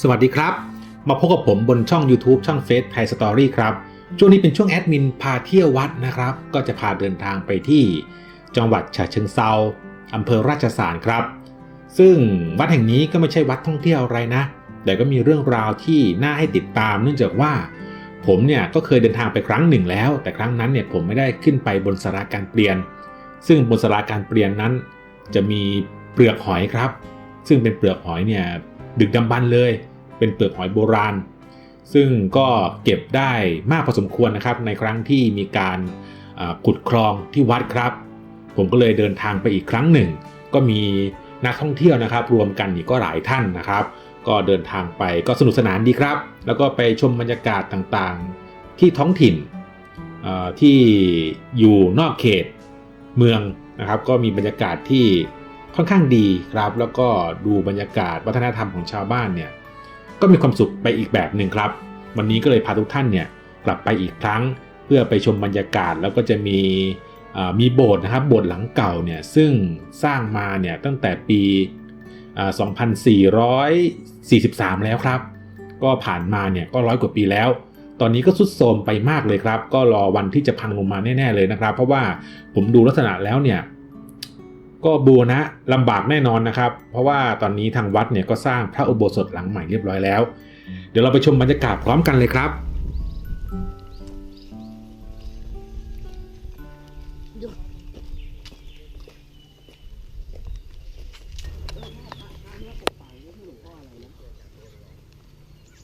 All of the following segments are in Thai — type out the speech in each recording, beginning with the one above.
สวัสดีครับ มาพบกับผมบนช่อง YouTube ช่องเฟซไทยสตอรี่ครับ ช่วงนี้เป็นช่วงแอดมินพาเที่ยววัดนะครับ ก็จะพาเดินทางไปที่จังหวัดฉะเชิงเซาอำเภอราชสารครับ ซึ่งวัดแห่งนี้ก็ไม่ใช่วัดท่องเที่ยวอะไรนะ แต่ก็มีเรื่องราวที่น่าให้ติดตาม เนื่องจากว่า ผมเนี่ยก็เคยเดินทางไปครั้งหนึ่งแล้ว แต่ครั้งนั้นเนี่ยผมไม่ได้ขึ้นไปบนสาราการเปลี่ยน ซึ่งบนสาราการเปลี่ยนนั้น จะมีเปลือกหอยครับ ซึ่งเป็นเปลือกหอยเนี่ย ดึกดำบรรพ์เลย เป็นเปลือกหอยโบราณ ซึ่งก็เก็บได้มากพอสมควรนะครับ ในครั้งที่มีการขุดคลองที่วัดครับ ผมก็เลยเดินทางไปอีกครั้งหนึ่ง ก็มีนักท่องเที่ยวนะครับ รวมกันอีกก็หลายท่านนะครับ ก็เดินทางไปก็สนุกสนานดีครับ แล้วก็ไปชมบรรยากาศต่างๆ ที่ท้องถิ่นที่อยู่นอกเขตเมืองนะครับ ก็มีบรรยากาศที่ ค่อนข้างดีครับ แล้วก็ดูบรรยากาศวัฒนธรรมของชาวบ้านเนี่ยก็มีความสุขไปอีกแบบหนึ่งครับ วันนี้ก็เลยพาทุกท่านเนี่ยกลับไปอีกครั้ง เพื่อไปชมบรรยากาศแล้วก็จะมีมีโบสถ์นะครับโบสถ์หลังเก่าเนี่ยซึ่งสร้างมาเนี่ยตั้งแต่ปี 2443 แล้วครับ ก็ผ่านมาเนี่ยก็ร้อยกว่าปีแล้ว ตอนนี้ก็สุดโทรมไปมากเลยครับ ก็รอวันที่จะพังลงมาแน่ ๆ เลยนะครับ เพราะว่าผมดูลักษณะแล้วเนี่ย ก็บูรณะลำบากแน่นอนนะครับ เพราะว่าตอนนี้ทางวัดเนี่ยก็สร้างพระอุโบสถหลังใหม่เรียบร้อยแล้ว เดี๋ยวเราไปชมบรรยากาศพร้อมกันเลยครับ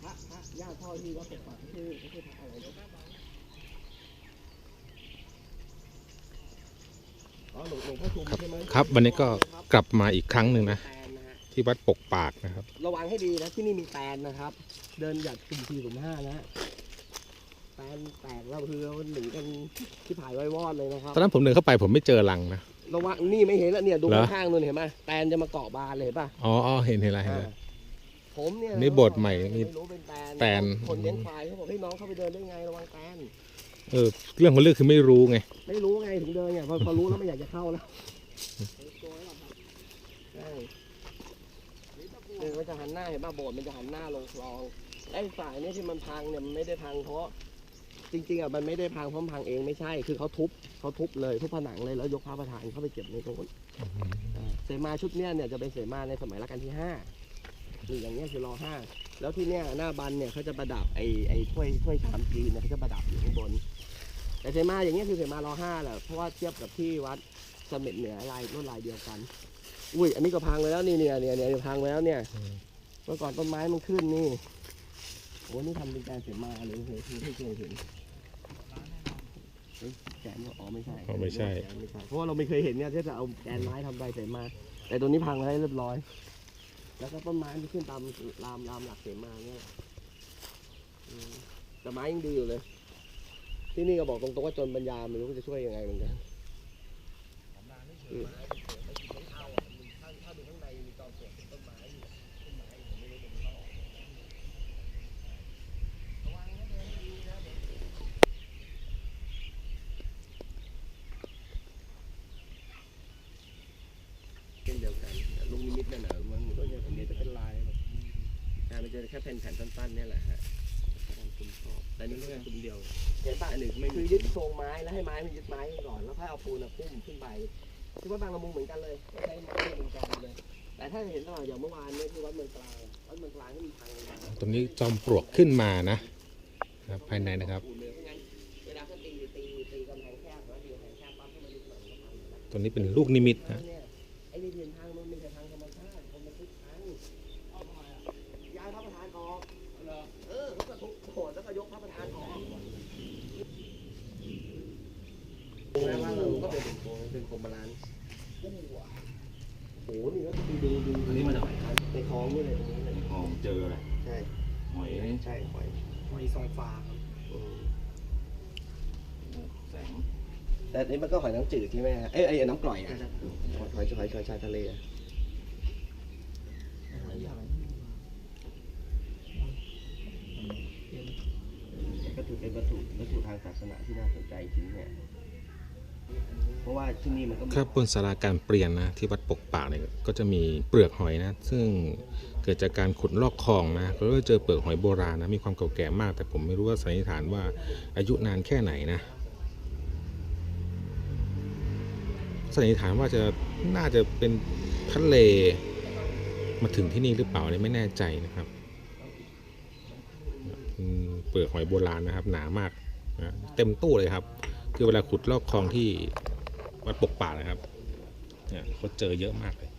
พระพระญาพ่อที่วัดปกปักคือคือพระอะไรนะอ๋อหลวงหลวงพ่อชุมใช่ไหม ครับวันนี้ก็กลับมาอีกครั้งหนึ่งนะแตนนะฮะที่วัดปกปากนะครับ ระวังให้ดีนะที่นี่มีแตนนะครับ เดินหยัดสุ่มสี่สุ่มห้านะฮะแตนแตกแล้วคือมันหนีกันที่ผายไว้วอดเลยนะครับตอนนั้นผมเดินเข้าไปผมไม่เจอรังนะระวังนี่ไม่เห็นแล้วเนี่ยดูเหรอข้างๆนู่นเห็นไหมแตนจะมาเกาะบานเลยเห็นป่ะอ๋ออ๋อเห็นเห็นอะไรเห็นอะไรอ่าผมเนี่ยนี่โบสถ์ใหม่มีไม่รู้เป็นแตนแตนคนเลี้ยงควายเขาบอกให้น้องเข้าไปเดินได้ไงระวังแตน เออเรื่องของเรื่องคือไม่รู้ไง ไม่รู้ไงถึงเดินไงพอพอรู้แล้วไม่อยากจะเข้าแล้วใช่หนึ่งมันจะหันหน้าเห็นป่ะโบสถ์มันจะหันหน้าลงคลองไอ้ฝ่ายเนี่ยที่มันพังเนี่ยมันไม่ได้พังเพราะ จริงๆอะมันไม่ได้พังเพราะมันพังเองไม่ใช่ คือเขาทุบเขาทุบเลยทุบผนังเลยแล้วยกพระประธานเข้าไปเก็บในโน้นอ่าเสมาชุดเนี้ยเนี่ยจะเป็นเสมาในสมัยรัชกาลที่ห้านี่อย่างเงี้ยคือรอห้าแล้วที่เนี้ยหน้าบันเนี่ยเขาจะประดับไอ้ไอ้ถ้วยถ้วยชามจีนเนี่ยเขาจะประดับอยู่ข้างบน แต่เสมาอย่างเงี้ยคือเสมารอห้าแหละเพราะว่าเทียบกับที่วัดเสม็ดเหนือลายลวดลายเดียวกัน อุ้ยอันนี้ก็พังไปแล้วนี่เนี่ยเนี่ยเนี่ยพังไปแล้วเนี่ยเมื่อก่อนต้นไม้มันขึ้นนี่โอ้นี่ทำเป็นแกนเสมาเลยเฮ้ยไม่เคยเห็นแกนอ๋อไม่ใช่อ๋อไม่ใช่ เพราะว่าเราไม่เคยเห็นเนี่ยที่จะเอาแกนไม้ทำใบเสมา แต่ตัวนี้พังไปแล้วเรียบร้อย แล้วก็ต้นไม้ที่ขึ้นตามรามรามหลักเสมาเนี่ยแต่ไม้ยังดีอยู่เลย ที่นี่ก็บอกตรงๆว่าจนปัญญาไม่รู้จะช่วยยังไงเหมือนกันอืมเช่นเดียวกันลูกนิมิตเนี่ยนะมันก็จะอันนี้จะเป็นลายแบบอ่มันจะแค่แผ่นแผ่นสั้นๆเนี่ยแหละฮะ คุณชอบแต่นี่แค่คุณเดียว เห็นป่ะอันหนึ่งไม่คือยึดโครงไม้แล้วให้ไม้มันยึดไม้ก่อนแล้วค่อยเอาปูนอะพุ่มขึ้นไปที่วัดบางละมุงเหมือนกันเลยใช้ไม้เป็นกองเลย แต่ถ้าเห็นตลอดอย่างเมื่อวานเนี่ยที่วัดเมืองกลางวัดเมืองกลางที่มีทางลงมา ตรงนี้จอมปลวกขึ้นมานะครับ ภายในนะครับปูนเลยเพรงนเวลาเขาตีตีตีกำแพงแคบแล้วตีกำแพงแคบปั๊บให้มันยึดหน่อยก็พังนะตัวนี้เป็นลูกนิมิตนะ เนี่ยไอ้นี่เป็นทางมันไม่ใช่ทางธรรมชาติคนมันทุกทางเอาทำไมอะย้ายพระประธานออกเออเขาก็ทุบโบสถ์แล้วก็ยกพระประธานออก แล้วว่าเราก็เป็นโคมเป็นโคมบาลานซ์ โอ้โหนี่ก็ดูดูดูอันนี้มาจากไหนในคลองนี่เลยตรงนี้เลยทองเจออะไรใช่หอยใช่หอยหอยซองฟ้าครับอืมแสงแต่อันนี้มันก็หอยน้ำจืดใช่ไหมฮะเอ้ยไอ้น้ำกร่อยอะหอยหอยหอยหอยชายทะเลอะก็ถือเป็นวัตถุวัตถุทางศาสนาที่น่าสนใจจริงเนี่ย เพราะว่าที่นี่มันก็มีครับบนสาราการเปลี่ยนนะที่วัดปกป่าเนี่ยก็จะมีเปลือกหอยนะ ซึ่งเกิดจากการขุดลอกคลองนะก็เจอเปลือกหอยโบราณนะมีความเก่าแก่มาก แต่ผมไม่รู้ว่าสันนิษฐานว่าอายุนานแค่ไหนนะสันนิษฐานว่าจะน่าจะเป็นทะเลมาถึงที่นี่หรือเปล่าเนี่ยไม่แน่ใจนะครับเปลือกหอยโบราณนะครับ หนามากนะเต็มตู้เลยครับ คือเวลาขุดลอกคลองที่วัดปกป่านะครับ เนี่ยเขาเจอเยอะมากเลย